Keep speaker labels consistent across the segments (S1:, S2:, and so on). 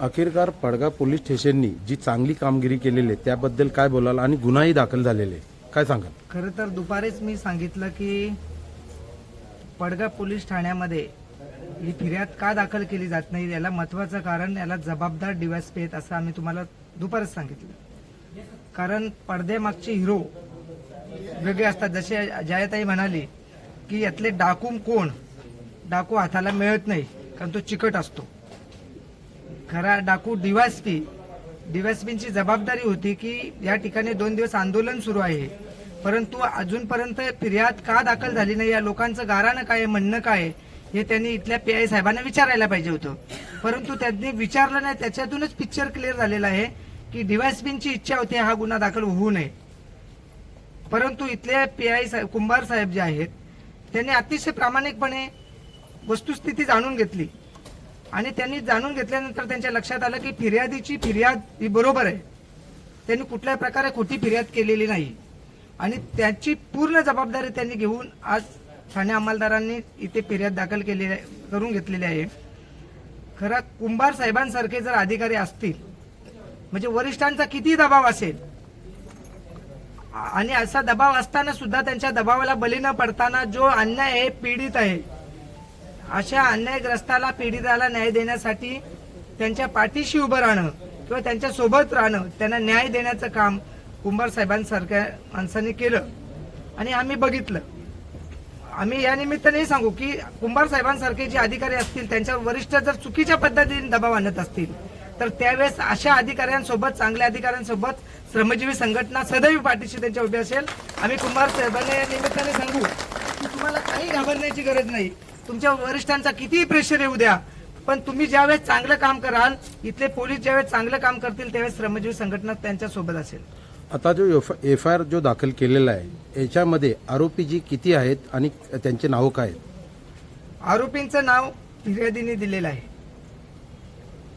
S1: अखेरकार पडगा police स्टेशननी जी चांगली कामगिरी केलेली आहे त्याबद्दल काय बोलाल आणि गुन्हाही दाखल झालेले आहे. काय सांगाल?
S2: खरं तर दुपारीच मी सांगितलं की पडगा पोलीस ठाण्यामध्ये ही फिर्याद का दाखल केली जात नाही याला महत्वाचं कारण याला जबाबदार डीवायसपी आहेत असं आम्ही तुम्हाला दुपारच सांगितलं. कारण पडद्यामागचे हिरो वेगळे असतात. जसे जयाताई म्हणाली की यातले डाकू कोण? डाकू हाताला मिळत नाही कारण तो चिकट असतो. खरा डाकू डीवायसपी डीवायसपींची जबाबदारी होती की या ठिकाणी दोन दिवस आंदोलन सुरू आहे. परंतु अजूनपर्यंत फिर्याद का दाखल झाली नाही या लोकांचं गाराणं काय आहे, म्हणणं काय आहे, हे त्यांनी इथल्या पी आय साहेबांना विचारायला पाहिजे होतं. परंतु त्यांनी विचारलं नाही त्याच्यातूनच पिक्चर क्लिअर झालेला आहे की डीवायसपींची इच्छा होती हा गुन्हा दाखल होऊ नये. परंतु इथले पी आय साहेब कुंभार साहेब जे आहेत त्यांनी अतिशय प्रामाणिकपणे वस्तुस्थिती जाणून घेतली. आणि त्यांनी जाणून घेतल्यानंतर त्यांच्या लक्षात आलं की फिर्यादीची फिर्याद ही बरोबर आहे. त्यांनी कुठल्याही प्रकारे खोटी फिर्याद केलेली नाही. आणि त्याची पूर्ण जबाबदारी त्यांनी घेऊन आज ठाणे अंमलदारांनी इथे फिर्याद दाखल केली आहे करून घेतलेली आहे. खरं कुंभार साहेबांसारखे जर अधिकारी असतील म्हणजे वरिष्ठांचा किती दबाव असेल आणि असा दबाव असताना सुद्धा त्यांच्या दबावाला बली न पडताना जो अन्याय आहे पीडित आहे अशा अन्यायग्रस्ताला पीडिताला न्याय देण्यासाठी त्यांच्या पाठीशी उभं राहणं किंवा त्यांच्यासोबत राहणं त्यांना न्याय देण्याचं काम कुंभार साहेबांसारख्या माणसांनी केलं. आणि आम्ही बघितलं. आम्ही या निमित्ताने सांगू की कुंभार साहेबांसारखे जे अधिकारी असतील त्यांच्या वरिष्ठ जर चुकीच्या पद्धतीने दबाव आणत असतील तर त्यावेळेस अशा अधिकाऱ्यांसोबत चांगल्या अधिकाऱ्यांसोबत श्रमजीवी संघटना सदैव पाठीशी त्यांच्या उभी असेल. आम्ही कुंभार साहेबांना या निमित्ताने सांगू की तुम्हाला काही घाबरण्याची गरज नाही. तुमच्या वरिष्ठांचा कितीही प्रेशर येऊ द्या पण तुम्ही ज्यावेळेस चांगलं काम कराल इथले पोलीस ज्यावेळेस चांगलं काम करतील त्यावेळेस श्रमजीवी संघटना त्यांच्यासोबत असेल.
S1: आता जो एफ आय आर जो दाखल केलेला आहे याच्यामध्ये आरोपी जी किती आहेत आणि त्यांचे नाव काय
S2: आरोपींचं नाव फिर्यादीने दिलेलं आहे.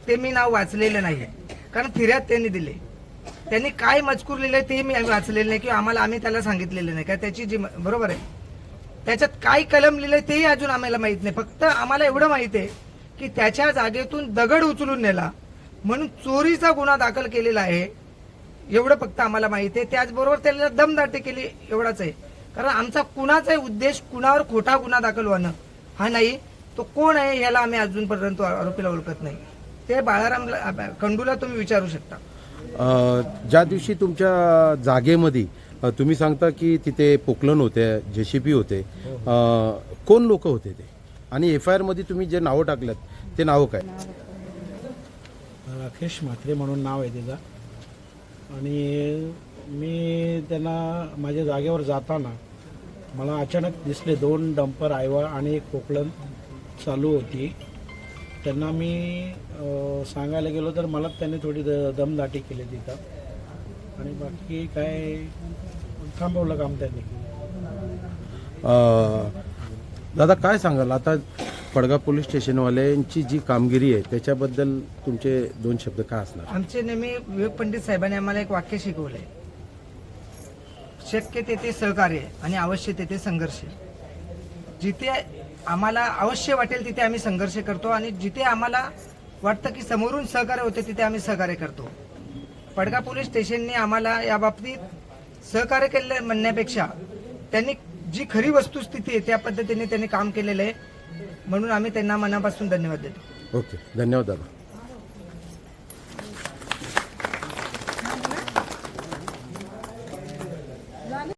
S2: ते मी नाव वाचलेलं नाही कारण फिर्याद त्यांनी दिले त्यांनी काय मजकूर लिहिलंय ते मी वाचलेलं नाही किंवा आम्हाला आम्ही त्याला सांगितलेलं नाही. का त्याची जी बरोबर आहे. त्याच्यात काय कलम लिहिलंय तेही अजून आम्हाला माहीत नाही. फक्त आम्हाला एवढं माहीत आहे की त्याच्या जागेतून दगड उचलून नेला म्हणून चोरीचा गुन्हा दाखल केलेला आहे. एवढं फक्त आम्हाला माहीत आहे. त्याचबरोबर त्याला दमदाटी केली एवढाच आहे. कारण आमचा कुणाचाही उद्देश कुणावर खोटा गुन्हा दाखल होणं हा नाही. तो कोण आहे याला आम्ही अजूनपर्यंत आरोपीला ओळखत नाही. ते बाळाराम खंडूला तुम्ही विचारू शकता.
S1: ज्या दिवशी तुमच्या जागेमध्ये तुम्ही सांगता की तिथे पोकलन होते जेसीपी होते कोण लोक होते ते? आणि एफ आय आरमध्ये तुम्ही जे नावं टाकल्यात ते नावं काय?
S3: राकेश म्हात्रे म्हणून नाव आहे त्याचं. आणि मी त्यांना माझ्या जागेवर जाताना मला अचानक दिसले दोन डंपर आयवा आणि एक पोकलन चालू होती. त्यांना मी सांगायला गेलो तर मला त्यांनी थोडी द दमदाटी केली तिथं. आणि बाकी काय थांबवलं काम त्यांनी.
S1: अ, दादा काय सांगाल? आता पडगा पोलीस स्टेशनवाल्यांची जी कामगिरी आहे त्याच्याबद्दल तुमचे दोन शब्द काय असणार?
S2: आमचे नेहमी विवेक पंडित साहेबांनी आम्हाला एक वाक्य शिकवलंय. शक्य तेथे सहकार्य आणि अवश्य तेथे संघर्ष. जिथे आम्हाला अवश्य वाटेल तिथे आम्ही संघर्ष करतो आणि जिथे आम्हाला वाटतं की समोरून सहकार्य होते तिथे आम्ही सहकार्य करतो. पडगा पोलीस स्टेशनने आम्हाला या बाबतीत सहकार्य केले म्हणण्यापेक्षा त्यांनी जी खरी वस्तुस्थिती आहे त्या पद्धतीने त्यांनी काम केलेलं आहे. म्हणून आम्ही त्यांना मनापासून धन्यवाद देतो.
S1: ओके धन्यवाद दादा.